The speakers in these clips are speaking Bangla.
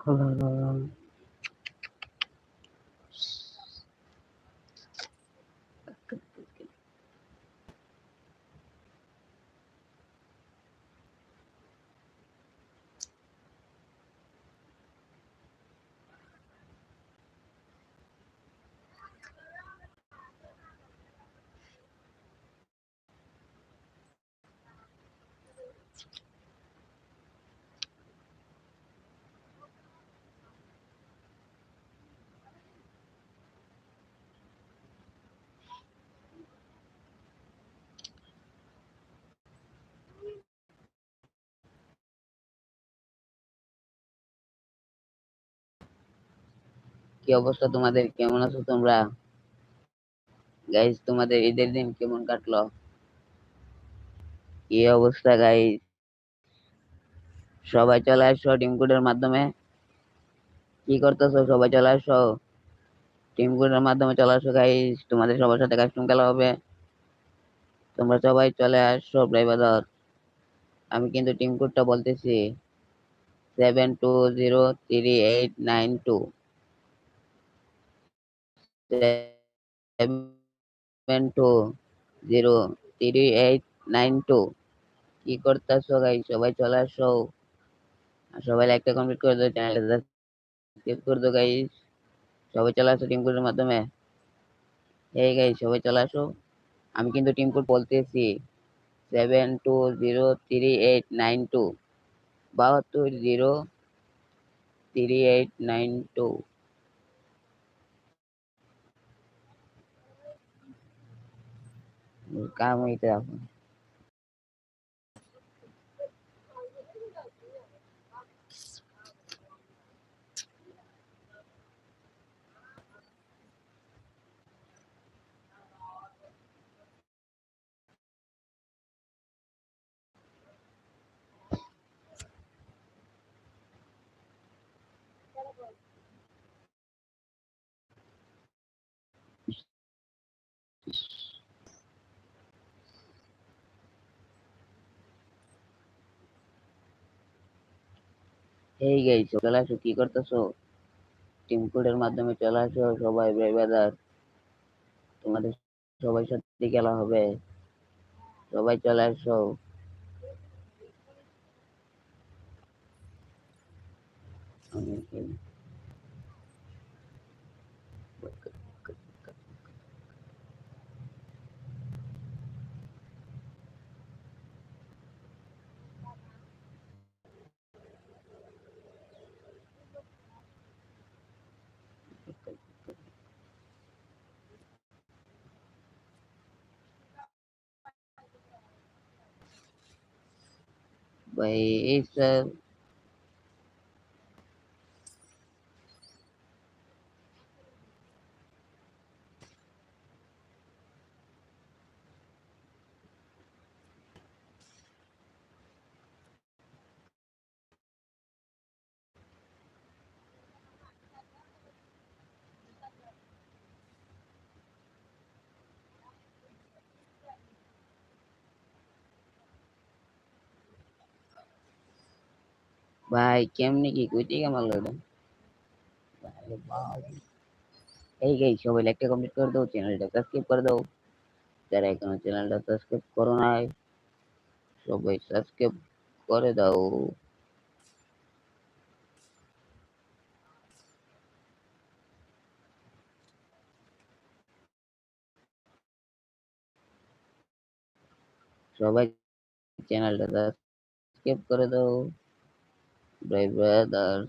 kolam. কি অবস্থা তোমাদের? কেমন আছো তোমরা? গাইজ তোমাদের ঈদের দিন কেমন কাটলো? কি অবস্থা গাইজ সবাই চলে আসো টিম কোডের মাধ্যমে। কি করতেছো? সবাই চলে আসো। টিম কোডের মাধ্যমে চলে আসো গাইজ তোমাদের সবার সাথে কাস্টম খেলা হবে। তোমরা সবাই চলে আসো ব্রাইভার আমি কিন্তু টিম কোডটা বলতেছি। Seven two zero three eight nine two seven two zero three eight nine two কি করতেছো গাই সবাই চলে আসো। সবাই লাইকটা কমপ্লিট করে দাও চ্যানেলটা সাবস্ক্রাইব করে দাও গাইস সবাই চলে আসো টিম কোডের মাধ্যমে। এই গাই সবাই চলে আসো। আমি কিন্তু টিম কোড বলতেছি। Seven two zero three eight nine two বাহাত্তর zero three eight nine two cao ngay tường Thank you. এই গাই চলে আসো কি করতেছো? টিম কোডের মাধ্যমে চলে আসো সবাই ব্রেবাদার তোমাদের সবাই সাথে খেলা হবে। সবাই চলে আসো। ভাই máy. ভাই কেমনি কি কই থেকে মারলো এটা ভাই ভাই। এই গাই সবাই লাইকটা কমপ্লিট করে দাও চ্যানেলটা সাবস্ক্রাইব করে দাও যারা এখনো চ্যানেলটা সাবস্ক্রাইব করো নাই সবাই সাবস্ক্রাইব করে দাও সবাই চ্যানেলটা সাবস্ক্রাইব করে দাও my brother.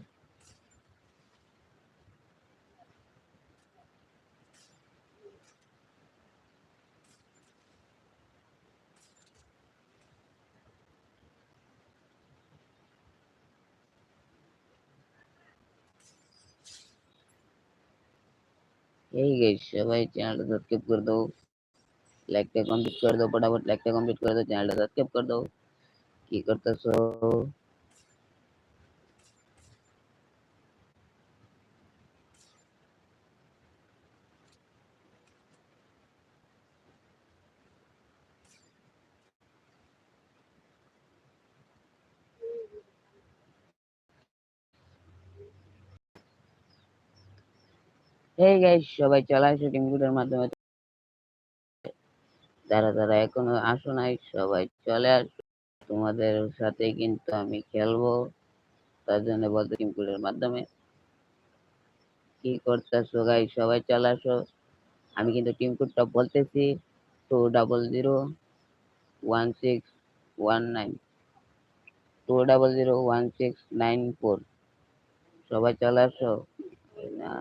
यही गई सबाई चैनल सब्सक्राइब कर दो। लाइक पे कंप्लीट कर दो, फटाफट लाइक पे कंप्लीट कर दो चैनल सब्सक्राइब कर दो। की करता सो। এই গাইস সবাই চলে আসো টিম কোডের মাধ্যমে। যারা যারা এখনও আসো নাই, সবাই চলে আসো। তোমাদের সাথে কিন্তু আমি খেলব। তার জন্য বলতো টিম কোডের মাধ্যমে। কি করতেছো গাইস সবাই চলে আসো। আমি কিন্তু টিম কোডটা বলতেছি। Two double zero one six one nine two double zero one six nine four সবাই চলে আসো। না।